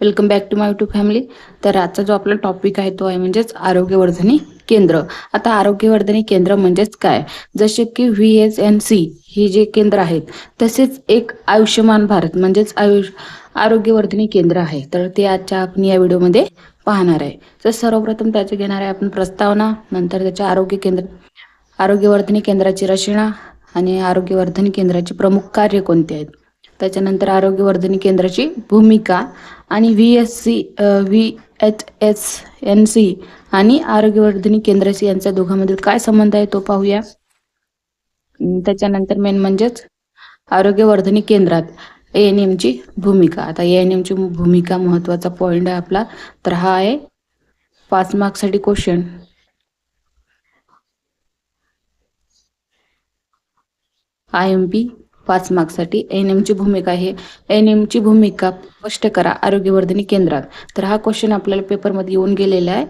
Welcome back to my YouTube family तर आजचा जो आपला टॉपिक आहे तो आहे म्हणजेच आरोग्यवर्धनी केंद्र. आता आरोग्यवर्धनी केंद्र म्हणजेच काय? जसे की व्ही एस एन सी ही जे केंद्र आहेत तसेच एक आयुष्यमान भारत म्हणजेच आयुष आरोग्यवर्धनी केंद्र आहे. तर ते आजच्या आपण या व्हिडिओमध्ये पाहणार आहे. तर सर्वप्रथम त्याचे घेणार आहे आपण प्रस्तावना नंतर त्याच्या आरोग्य केंद्र आरोग्यवर्धनी केंद्राची रचना आणि आरोग्यवर्धन केंद्राचे प्रमुख कार्य कोणते आहेत? त्याच्यानंतर आरोग्यवर्धनी केंद्राची भूमिका आणि V S C V H S N C आणि आरोग्यवर्धनी केंद्राशी यांच्या दोघांमधील काय संबंध आहे तो पाहूया. त्याच्यानंतर मेन म्हणजेच आरोग्यवर्धनी केंद्रात ए एन एमची भूमिका. आता ए एन एमची भूमिका महत्त्वाचा पॉईंट आहे आपला. तर हा आहे पाच मार्क्ससाठी क्वेश्चन आय एम पी पाच मार्कसाठी एन एमची भूमिका आहे. एन एमची भूमिका स्पष्ट करा आरोग्यवर्धनी केंद्रात. तर हा क्वेश्चन आपल्याला पेपरमध्ये येऊन गेलेला आहे.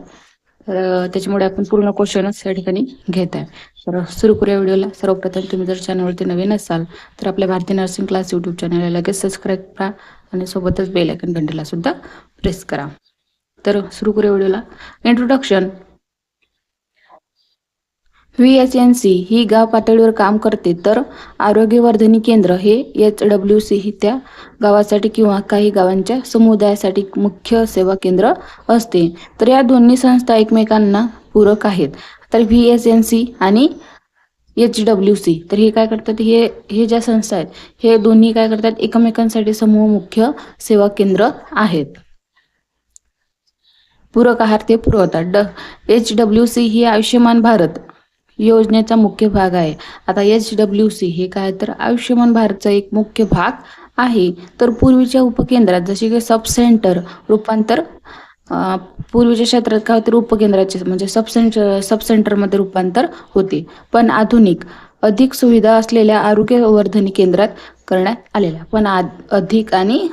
तर त्याच्यामुळे आपण पूर्ण क्वेश्चनच या ठिकाणी घेत आहे. तर सुरू करूया व्हिडिओला. सर्वप्रथम तुम्ही जर चॅनलवरती नवीन असाल तर आपल्या भारतीय नर्सिंग क्लास यूट्यूब चॅनलला लगेच सबस्क्राईब करा आणि सोबतच बेल आयकन घंटेला सुद्धा प्रेस करा. तर सुरू करूया व्हिडिओला. Introduction V H N C ही गाव पातळीवर काम करते तर आरोग्यवर्धनी केंद्र हे एच डब्ल्यू सी ही त्या गावासाठी किंवा काही गावांच्या समुदायासाठी मुख्य सेवा केंद्र असते. तर या दोन्ही संस्था एकमेकांना पूरक आहेत. तर व्ही एच एन सी आणि एच डब्ल्यू सी तर हे काय करतात? हे हे ज्या संस्था आहेत हे दोन्ही काय करतात? एकमेकांसाठी समूह मुख्य सेवा केंद्र आहेत. पूरक आहार ते पुरवतात. ड एच डब्ल्यू सी ही आयुष्यमान भारत योजनेचा मुख्य भाग आहे. आता एच डब्ल्यू सी हे काय तर आयुष्यमान भारतचा एक मुख्य भाग आहे. तर पूर्वीच्या उपकेंद्रात जसे की सब सेंटर रूपांतर पूर्वीच्या क्षेत्रात काय होते? उपकेंद्राचे म्हणजे सब सेंटर सब सेंटरमध्ये रूपांतर होते. पण आधुनिक अधिक सुविधा असलेल्या आरोग्यवर्धनी केंद्रात करण्यात आलेल्या. पण आ अधिक आणि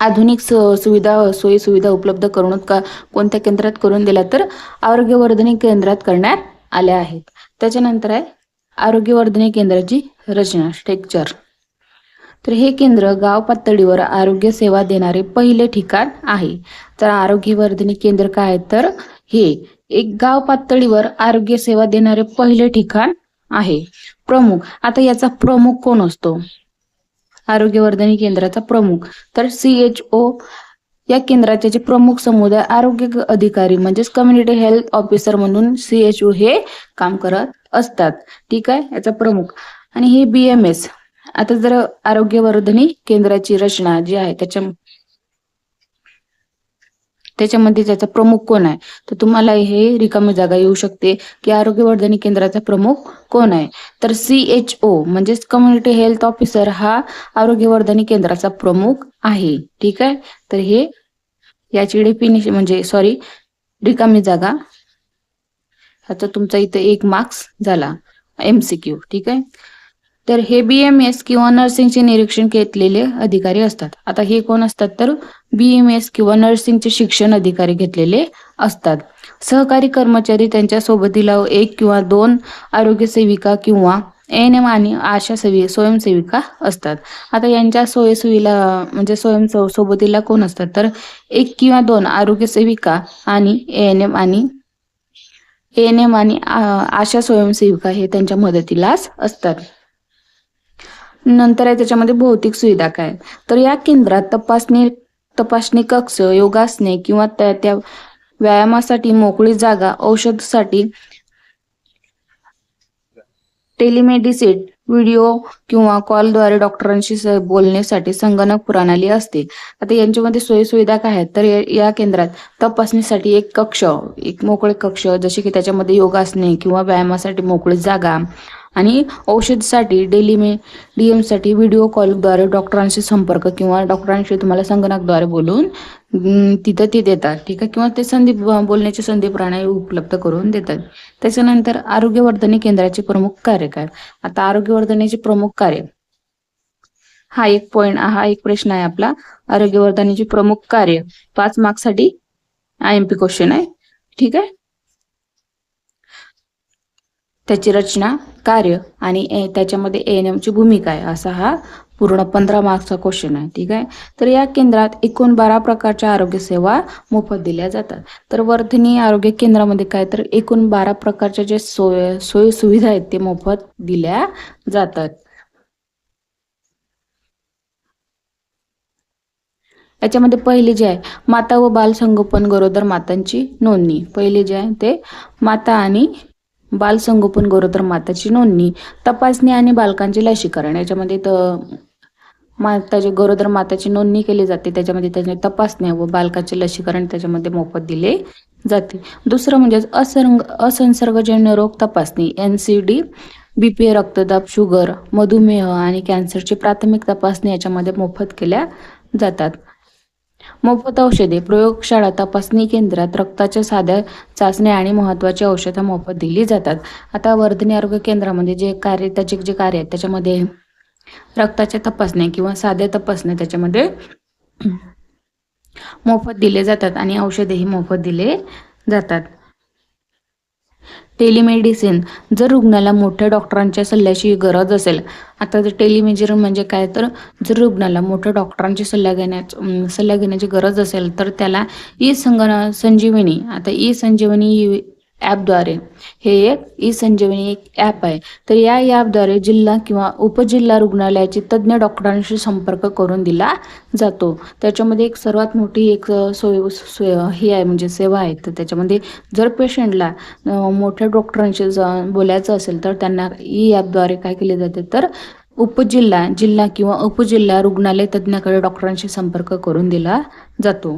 आधुनिक स सुविधा सोयीसुविधा उपलब्ध करून का कोणत्या केंद्रात करून दिल्या तर आरोग्यवर्धनी केंद्रात करण्यात आल्या आहेत. त्याच्यानंतर आहे आरोग्यवर्धनी केंद्राची रचना स्ट्रक्चर. तर हे केंद्र गाव पातळीवर आरोग्य सेवा देणारे पहिले ठिकाण आहे. तर आरोग्यवर्धनी केंद्र काय आहे? तर हे एक गाव पातळीवर आरोग्य सेवा देणारे पहिले ठिकाण आहे. प्रमुख आता याचा प्रमुख कोण असतो? आरोग्यवर्धनी केंद्राचा प्रमुख. तर सी एच ओ या केंद्राचे जे प्रमुख समुदाय आरोग्य अधिकारी म्हणजेच कम्युनिटी हेल्थ ऑफिसर म्हणून सी एच ओ हे काम करत असतात. ठीक आहे? याचा प्रमुख. आणि हे बी एम एस आता जर आरोग्यवर्धनी केंद्राची रचना जी आहे त्याच्या त्याच्यामध्ये त्याचा प्रमुख कोण आहे? तर तुम्हाला हे रिकामी जागा येऊ शकते की आरोग्यवर्धनी केंद्राचा प्रमुख कोण आहे? तर सी एच ओ म्हणजेच कम्युनिटी हेल्थ ऑफिसर हा आरोग्यवर्धनी केंद्राचा प्रमुख आहे. ठीक आहे? तर हे याची डेफिनेशन म्हणजे सॉरी रिकामी जागा. ह्याचा तुमचा इथे एक मार्क्स झाला. एमसीक्यू ठीक आहे? तर हे बी एम एस किंवा नर्सिंगचे निरीक्षण घेतलेले अधिकारी असतात. आता हे कोण असतात तर बी एम एस किंवा नर्सिंगचे शिक्षण अधिकारी घेतलेले असतात. सहकारी कर्मचारी त्यांच्या सोबतीला एक किंवा दोन आरोग्य सेविका किंवा एन एम आणि आशा सेवी स्वयंसेविका असतात. आता यांच्या सोयीसुविधा म्हणजे स्वयं सोबतीला कोण असतात तर एक किंवा दोन आरोग्य सेविका आणि एन एम आणि एन एम आणि आशा स्वयंसेविका हे त्यांच्या मदतीलाच असतात. नंतर आहे त्याच्यामध्ये भौतिक सुविधा काय? तर या केंद्रात तपासणी तपासणी कक्ष योगासने किंवा त्या त्या व्यायामासाठी मोकळी जागा औषधसाठी टेलिमेडिसिन व्हिडिओ किंवा कॉलद्वारे डॉक्टरांशी बोलण्यासाठी संगणक प्रणाली असते. आता यांच्यामध्ये सोयीसुविधा काय आहेत? तर या केंद्रात तपासणीसाठी एक कक्ष एक मोकळे कक्ष जसे की त्याच्यामध्ये योगासने किंवा व्यायामासाठी मोकळी जागा आणि औषधसाठी डेली मे डी एमसाठी व्हिडिओ कॉलद्वारे डॉक्टरांशी संपर्क किंवा डॉक्टरांशी तुम्हाला संगणकद्वारे बोलून तिथं ते देतात ठीक आहे? किंवा ते संधी बोलण्याची संधी प्रणाली उपलब्ध करून देतात. त्याच्यानंतर आरोग्यवर्धनी केंद्राचे प्रमुख कार्य काय आता आरोग्यवर्धनेचे प्रमुख कार्य. हा एक पॉइंट हा एक प्रश्न आहे आपला. आरोग्यवर्धनेचे प्रमुख कार्य. पाच मार्क्ससाठी आय एम पी क्वेश्चन आहे. ठीक आहे? त्याची रचना कार्य आणि ए- त्याच्यामध्ये एन एमची भूमिका आहे. असा हा पूर्ण पंधरा मार्क्सचा क्वेश्चन आहे ठीक आहे? तर या केंद्रात एकूण बारा प्रकारच्या आरोग्य सेवा मोफत दिल्या जातात. तर वर्धनी आरोग्य केंद्रामध्ये काय तर एकूण बारा प्रकारच्या जे सोय सोयी सुविधा आहेत ते मोफत दिल्या जातात. याच्यामध्ये पहिली जे आहे माता व बाल संगोपन गरोदर मातांची नोंदणी. पहिली जे आहे ते माता आणि बालसंगोपन गरोदर माताची नोंदणी तपासणी आणि बालकांचे लसीकरण याच्यामध्ये तर माताची गरोदर माताची नोंदणी केली जाते त्याच्यामध्ये त्याच्या तपासण्या व बालकाचे लसीकरण त्याच्यामध्ये मोफत दिले जाते. दुसरं म्हणजे असंग असंसर्गजन्य रोग तपासणी N C D B P रक्तदाब शुगर मधुमेह आणि कॅन्सरची प्राथमिक तपासणी याच्यामध्ये मोफत केल्या जातात. मोफत औषधे प्रयोगशाळा तपासणी केंद्रात रक्ताच्या साध्या चाचण्या आणि महत्त्वाची औषधं मोफत दिली जातात. आता वर्धनी आरोग्य केंद्रामध्ये जे कार्य त्याचे जे कार्य आहेत त्याच्यामध्ये रक्ताच्या तपासण्या किंवा साध्या तपासण्या त्याच्यामध्ये मोफत दिले जातात आणि औषधेही मोफत दिले जातात. टेलिमेडिसिन. जर रुग्णाला मोठ्या डॉक्टरांच्या सल्ल्याची गरज असेल आता जर टेलिमेजिरन म्हणजे काय? तर जर रुग्णाला मोठ्या डॉक्टरांची सल्ला घेण्याच सल्ला घेण्याची गरज असेल तर त्याला ई संगणा संजीवनी. आता ई संजीवनी ॲपद्वारे. हे एक ई संजीवनी एक ॲप आहे. तर या ॲपद्वारे जिल्हा किंवा उपजिल्हा रुग्णालयाचे तज्ज्ञ डॉक्टरांशी संपर्क करून दिला जातो. त्याच्यामध्ये एक सर्वात मोठी एक सोय सोय ही आहे म्हणजे सेवा आहे. तर त्याच्यामध्ये जर पेशंटला मोठ्या डॉक्टरांशी बोलायचं असेल तर त्यांना ई ॲपद्वारे काय केले जाते तर उपजिल्हा जिल्हा किंवा उपजिल्हा रुग्णालय तज्ज्ञाकडे डॉक्टरांशी संपर्क करून दिला जातो.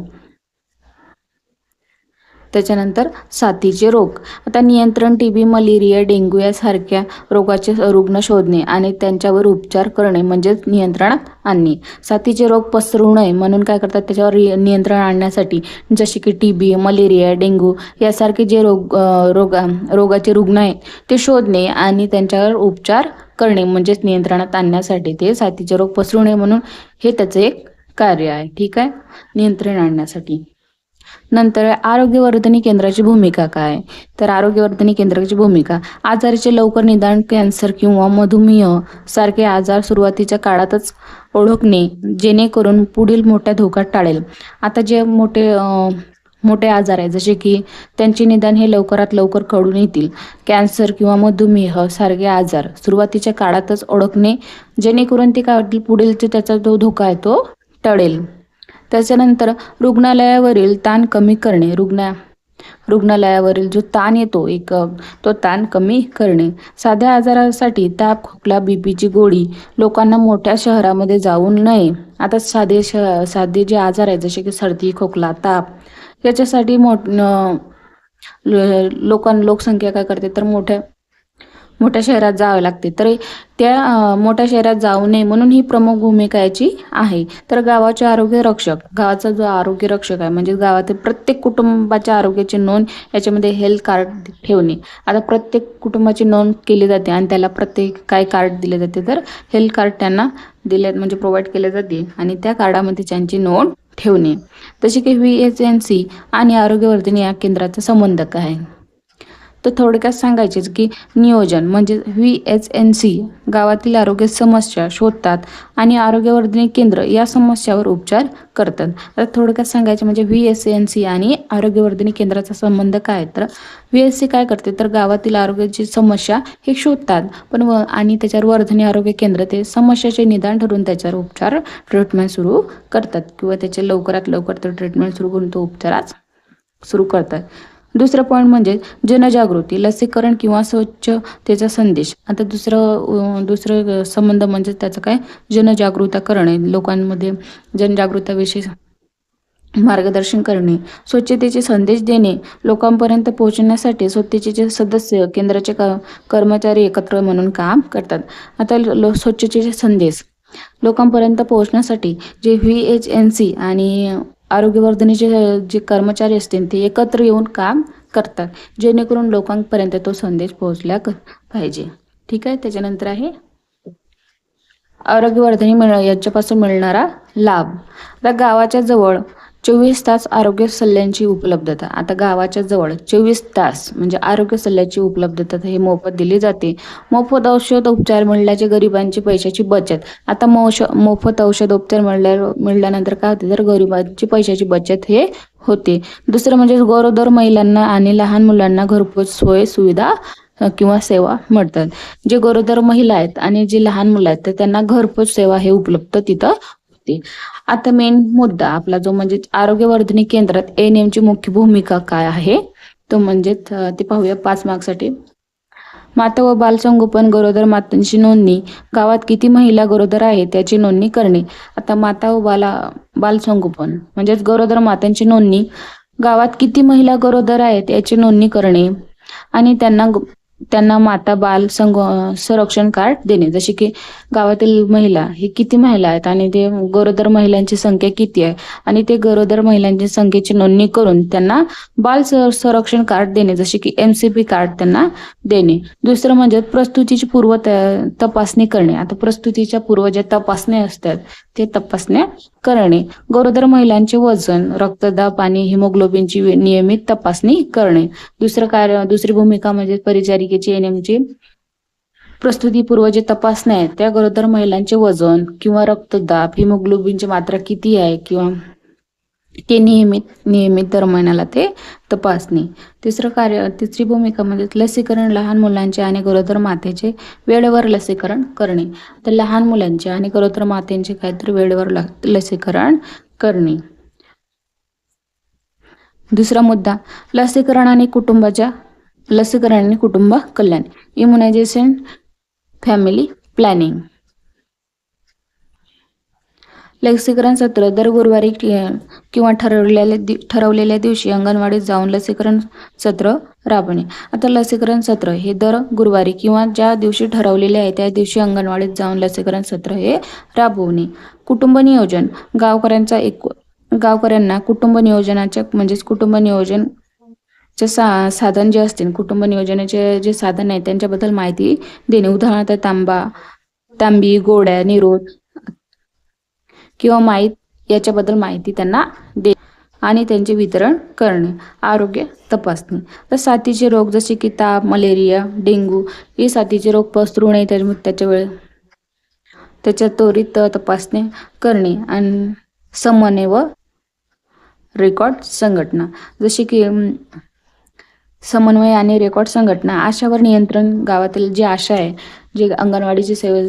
त्याच्यानंतर साथीचे रोग. आता नियंत्रण टी बी मलेरिया डेंग्यू यासारख्या रोगाचे रुग्ण शोधणे आणि त्यांच्यावर उपचार करणे म्हणजेच नियंत्रणात आणणे. साथीचे रोग पसरू नये म्हणून काय करतात? त्याच्यावर नियंत्रण आणण्यासाठी जसे की टी बी मलेरिया डेंग्यू यासारखे जे रोग रोगा रोगाचे रुग्ण आहेत ते शोधणे आणि त्यांच्यावर उपचार करणे म्हणजेच नियंत्रणात आणण्यासाठी. ते साथीचे रोग पसरू नये म्हणून हे त्याचं एक कार्य आहे. ठीक आहे? नियंत्रण आणण्यासाठी. नंतर आरोग्यवर्धनी केंद्राची भूमिका काय? तर आरोग्यवर्धनी केंद्राची भूमिका आजाराचे लवकर निदान कॅन्सर किंवा मधुमेह सारखे आजार सुरुवातीच्या काळातच ओळखणे जेणेकरून पुढील मोठ्या धोका टाळेल. आता जे मोठे मोठे आजार आहे जसे की त्यांचे निदान हे लवकरात लवकर कळून येतील. कॅन्सर किंवा मधुमेह सारखे आजार सुरुवातीच्या काळातच ओळखणे जेणेकरून ते काय वाटेल पुढील त्याचा जो धोका आहे तो टळेल. त्याच्यानंतर रुग्णालयावरील ताण कमी करणे रुग्णा रुग्णालयावरील जो ताण येतो एक तो ताण कमी करणे. साध्या आजारासाठी ताप खोकला बीपीची गोळी लोकांना मोठ्या शहरामध्ये जाऊ नये. आता साधे श साधे जे आजार आहेत जसे की सर्दी खोकला ताप याच्यासाठी मोठ लोकां लोकसंख्या काय करते? तर मोठ्या मोठ्या शहरात जावे लागते. तर त्या मोठ्या शहरात जाऊ नये म्हणून ही प्रमुख भूमिका याची आहे. तर गावाचे आरोग्य रक्षक गावाचा जो आरोग्य रक्षक आहे म्हणजे गावातील प्रत्येक कुटुंबाच्या आरोग्याची नोंद याच्यामध्ये हेल्थ कार्ड ठेवणे. आता प्रत्येक कुटुंबाची नोंद केली जाते आणि त्याला प्रत्येक काय कार्ड दिले जाते तर हेल्थ कार्ड त्यांना दिले म्हणजे प्रोव्हाइड केले जाते आणि त्या कार्डामध्ये त्यांची नोंद ठेवणे. तशी की व्ही एच एन सी आणि आरोग्यवर्धन या केंद्राचा संबंध काय आहे. तर थोडक्यात सांगायचेच की नियोजन म्हणजे व्ही एच एन सी गावातील आरोग्य समस्या शोधतात आणि आरोग्यवर्धनी केंद्र या समस्यावर उपचार करतात. आता थोडक्यात सांगायचे म्हणजे व्ही एस एन सी आणि आरोग्यवर्धनी केंद्राचा संबंध काय तर व्ही एस सी काय करते? तर गावातील आरोग्याची समस्या हे शोधतात. पण व आणि त्याच्यावर वर्धनी आरोग्य केंद्र ते समस्याचे निदान ठरून त्याच्यावर उपचार ट्रीटमेंट सुरू करतात. किंवा त्याचे लवकरात लवकर तर ट्रीटमेंट सुरू करून तो उपचारात सुरू करतात. दुसरं पॉईंट म्हणजे जनजागृती लसीकरण किंवा स्वच्छतेचा संदेश. आता दुसरं दुसरं संबंध म्हणजे त्याचं काय? जनजागृता करणे. लोकांमध्ये जनजागृताविषयी मार्गदर्शन करणे. स्वच्छतेचे संदेश देणे. लोकांपर्यंत पोहोचण्यासाठी स्वच्छतेचे सदस्य केंद्राचे कर्मचारी एकत्र म्हणून काम करतात. आता लो स्वच्छतेचे संदेश. लोकांपर्यंत पोहोचण्यासाठी जे व्ही एच एन सी आणि आरोग्यवर्धनेचे जे कर्मचारी असतील ते एकत्र येऊन काम करतात जेणेकरून लोकांपर्यंत तो संदेश पोहोचला पाहिजे. ठीक आहे? त्याच्यानंतर आहे आरोग्यवर्धनी मिळ याच्यापासून मिळणारा लाभ. आता गावाच्या जवळ चोवीस तास आरोग्य सल्ल्यांची उपलब्धता. आता गावाच्या जवळ चोवीस तास म्हणजे आरोग्य सल्ल्याची उपलब्धता हे मोफत दिली जाते. मोफत औषध उपचार मिळण्याचे गरिबांची पैशाची बचत. आता मोफत औषध उपचार मिळल्या मिळाल्यानंतर काय होते? तर गरिबांची पैशाची बचत हे होते. दुसरं म्हणजे गरोदर महिलांना आणि लहान मुलांना घरपोच सोय सुविधा किंवा सेवा मिळतात. जे गरोदर महिला आहेत आणि जे लहान मुलं आहेत तर त्यांना घरपोच सेवा हे उपलब्ध तिथं होते. आता मेन मुद्दा आपला जो म्हणजे आरोग्यवर्धनी केंद्रात एन एमची मुख्य भूमिका काय आहे? तो म्हणजे ते पाहूया पाच मार्कसाठी माता व बालसंगोपन गरोदर मातांची नोंदणी. गावात किती महिला गरोदर आहेत त्याची नोंदणी करणे. आता माता व बाला बालसंगोपन म्हणजेच गरोदर मातांची नोंदणी. गावात किती महिला गरोदर आहेत याची नोंदणी करणे. आणि त्यांना त्यांना माता बाल संग संरक्षण कार्ड देणे. जसे की गावातील महिला ही किती महिला आहेत आणि ते गरोदर महिलांची संख्या किती आहे? आणि ते गरोदर महिलांची संख्येची नोंदणी करून त्यांना बाल संरक्षण कार्ड देणे जसे की एमसीपी कार्ड त्यांना देणे. दुसरं म्हणजे प्रस्तुतीची पूर्व त- तपासणी करणे. आता प्रस्तुतीच्या पूर्व ज्या तपासण्या असतात ते तपासण्या करणे. गरोदर महिलांचे वजन रक्तदाब आणि हिमोग्लोबिनची नियमित तपासणी करणे. दुसरं कार्य दुसरी भूमिका म्हणजे परिचारिकेची एनएमची प्रस्तुतीपूर्व जे तपासण्या आहेत त्या गरोदर महिलांचे वजन किंवा रक्तदाब हिमोग्लोबिनची मात्रा किती आहे किंवा ते नियमित नियमित दर महिन्याला ते तपासणे. तिसरं कार्य तिसरी भूमिका म्हणजे लसीकरण लहान मुलांचे आणि गरोदर मातेचे वेळेवर लसीकरण करणे. तर लहान मुलांचे आणि गरोदर मातेंचे काहीतरी वेळेवर लसीकरण करणे. दुसरा मुद्दा लसीकरण आणि कुटुंबाच्या लसीकरण आणि कुटुंब कल्याण. इम्युनायझेशन फॅमिली प्लॅनिंग लसीकरण सत्र दर गुरुवारी किंवा ठरवलेल्या दि- ठरवलेल्या दिवशी अंगणवाडीत जाऊन लसीकरण सत्र राबवणे आता लसीकरण सत्र हे दर गुरुवारी किंवा ज्या दिवशी ठरवलेले आहे त्या दिवशी अंगणवाडीत जाऊन लसीकरण सत्र हे राबवणे. कुटुंब नियोजन. गावकऱ्यांचा एक गावकऱ्यांना कुटुंब नियोजनाच्या म्हणजेच कुटुंब नियोजन चे सा साधन जे असतील कुटुंब नियोजनाचे जे साधन आहे त्यांच्याबद्दल माहिती देणे. उदाहरणार्थ तांबा तांबी गोड्या निरोध किंवा माहीत याच्याबद्दल माहिती त्यांना दे आणि त्यांचे वितरण करणे. आरोग्य तपासणी. तर साथीचे रोग जसे की ताप मलेरिया डेंग्यू हे साथीचे रोग पसरू नये त्याच्या त्याच्या वेळ त्याच्या त्वरित तपासणी करणे आणि समन्वय व रेकॉर्ड संघटना. जसे की समन्वय आणि रेकॉर्ड संघटना आशावर नियंत्रण गावातील जी आशा आहे जी अंगणवाडीची सेव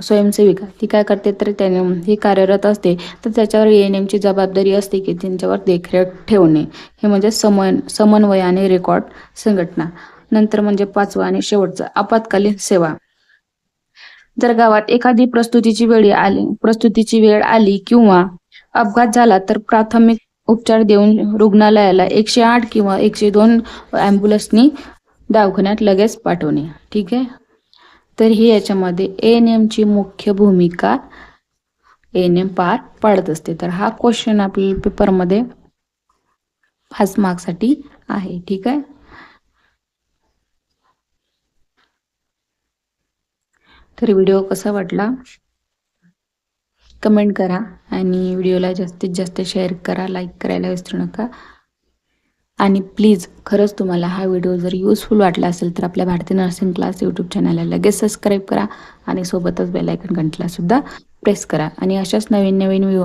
स्वयंसेविका ती काय करते तर त्याने ही कार्यरत असते तर त्याच्यावर ए एन एमची जबाबदारी असते की त्यांच्यावर देखरेख ठेवणे. हे म्हणजे समन समन्वय आणि रेकॉर्ड संघटना. नंतर म्हणजे पाचवा आणि शेवटचा आपत्कालीन सेवा. जर गावात एखादी प्रस्तुतीची वेळ आली प्रस्तुतीची वेळ आली किंवा अपघात झाला तर प्राथमिक उपचार देऊन रुग्णालयाला एकशे आठ किंवा एकशे दोन ॲम्ब्युलन्सनी दवाखान्यात लगेच पाठवणे. ठीक आहे? तर ही याच्यामध्ये एन एमची मुख्य भूमिका एन एम पार पाडत असते. तर हा क्वेश्चन आपल्या पेपरमध्ये फास्ट मार्कसाठी आहे. ठीक आहे? तर व्हिडिओ कसा वाटला? कमेंट करा. आणि व्हिडिओला जास्तीत जास्त शेअर करा लाईक करायला विसरू नका. आणि प्लीज खरंच तुम्हाला हा व्हिडिओ जर युजफुल वाटला असेल तर आपल्या भारतीय नर्सिंग क्लास यूट्यूब चॅनलला लगेच सबस्क्राईब करा आणि सोबतच बेलायकन घंटला सुद्धा प्रेस करा. आणि अशाच नवीन नवीन व्हिओ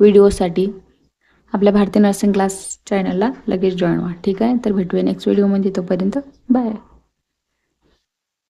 व्हिडिओसाठी आपल्या भारतीय नर्सिंग क्लास चॅनलला लगेच जॉईन व्हा. ठीक आहे? तर भेटूया नेक्स्ट व्हिडिओमध्ये तोपर्यंत बाय